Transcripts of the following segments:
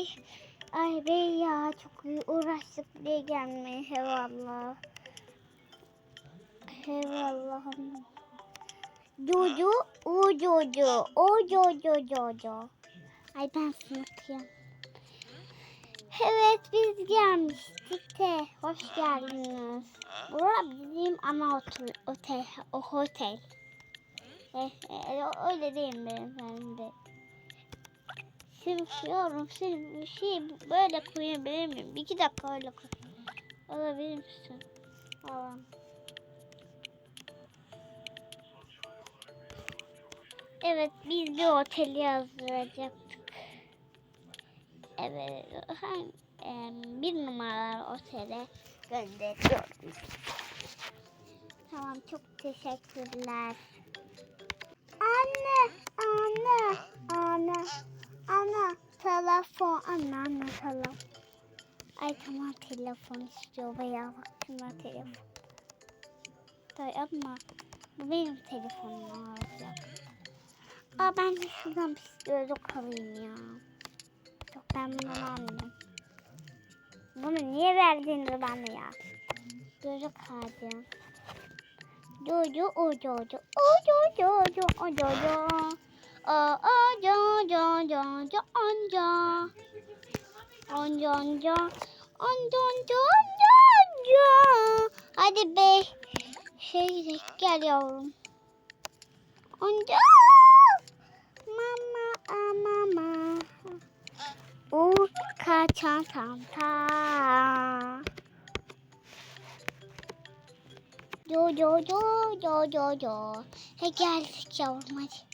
Bey. Ay bey ya çok uğraştık diye gelmeye. Eyvallah. Eyvallah. Cucu, ucucu, ucucu, cucu. Ay ben sınıfıyım. Evet biz gelmiştik de hoş geldiniz. Bura bizim ana otel, otel o otel. Eh, eh, öyle değil mi beyefendi? Sırfıyorum, sırf bir şey böyle koyabilir miyim? İki dakika öyle koy. Alabilir misin? Tamam. Evet biz bir oteli yazdıracaktık. Evet hem, em, bir numaralı otele gönderiyoruz. Tamam çok teşekkürler. Anne, anne, anne, anne, telefon. Ay tamam telefon istiyor vaktim var telefon. Tabii ama bu benim telefonum olacak. Aa ben de şuradan bir gözlük alayım ya. Yok ben bunu almayayım. Bunu niye verdiniz bana ya? Gözlük alacağım. Jojo, o Jojo, o Jojo, Jojo, o Jojo. O o Jojo, Jojo, onca. Onca, onca. Onca, onca, onca, onca. Hadi be. Şey gel yavrum. Onca. Mama, mama. O kaçan tanta. Yo yo yo yo yo yo. He geldik yavrum hadi.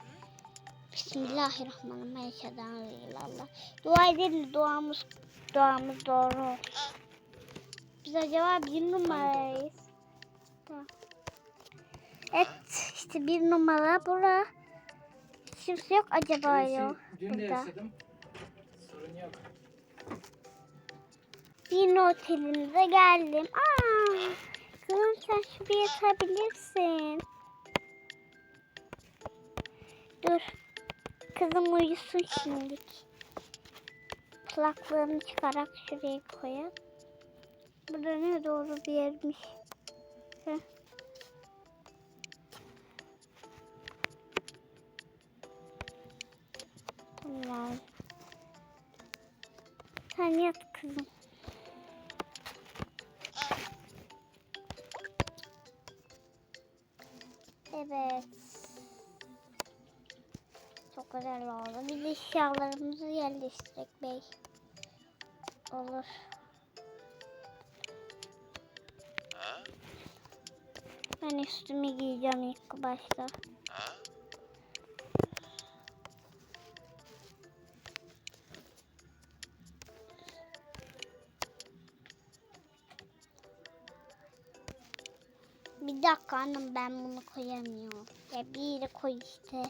Bismillahirrahmanirrahim. Eşhedü Dua edelim duamız duamız doğru. Biz acaba bir numarayız. Evet işte bir numara bura. Kimse yok acaba yok. Dün de Burada. yaşadım. Sorun yok. Yine otelimize geldim. Aa, kızım sen şuraya yatabilirsin. Dur. Kızım uyusun şimdilik. Kulaklığını çıkarak şuraya koyalım. Burada ne doğru bir yermiş. Heh. Tamam. Sen yat kızım. Evet. Çok güzel oldu. De eşyalarımızı yerleştirek bey. Olur. Ben üstümü giyeceğim ilk başta. Bir dakika hanım ben bunu koyamıyorum. Ya bir yere koy işte.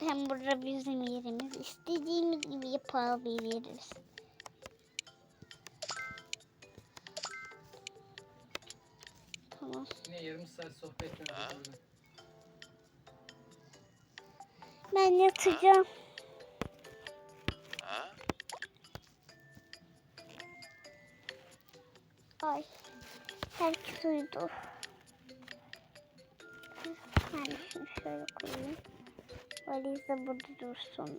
Hem burada bizim yerimiz. İstediğimiz gibi yapabiliriz. Tamam. Yine yarım saat sohbet yapıyoruz. Ben yatacağım. Ay. Herkes uyudu. Ben şunu şöyle koyayım. Valiz de burada dursun.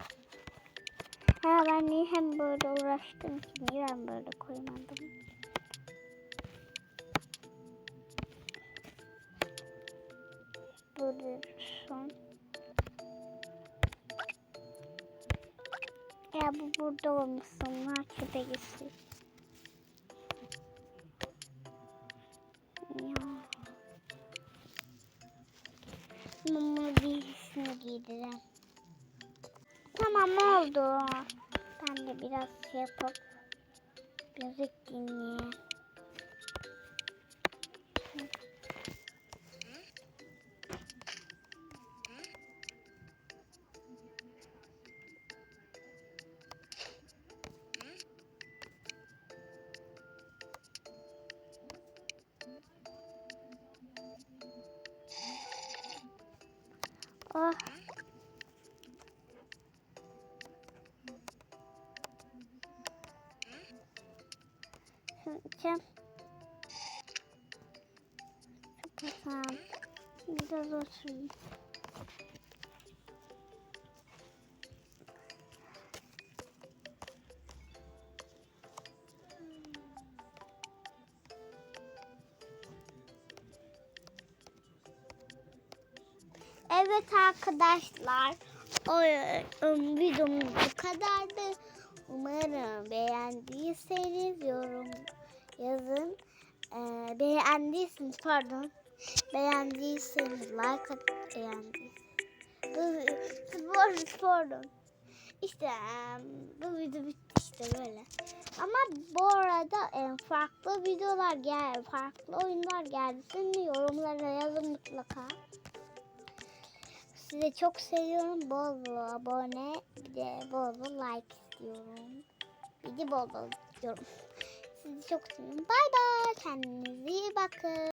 Ha ben niye hem böyle uğraştım ki? Niye ben böyle koymadım? Burada dursun. Ya bu burada olmasın. Var çöpe gitsin. Ya. Mama birisini giydiren. Tamam oldu. Ben de biraz şey yapıp müzik dinleyeyim. Bakayım. Kapatalım. Biraz oturayım. Evet arkadaşlar. O ım, videomuz bu kadardı. Umarım beğendiyseniz yorum yazın. Ee, beğendiyseniz pardon. Beğendiyseniz like at beğendiyseniz. Spor, pardon. İşte em, bu video bitti işte böyle. Ama bu arada em, farklı videolar gel, farklı oyunlar gelsin yorumlara yazın mutlaka. Sizi çok seviyorum. Bol bol abone, bir de bol bol like istiyorum. Bir de bol bol istiyorum. Sizi çok seviyorum. Bay bay. Kendinize iyi bakın.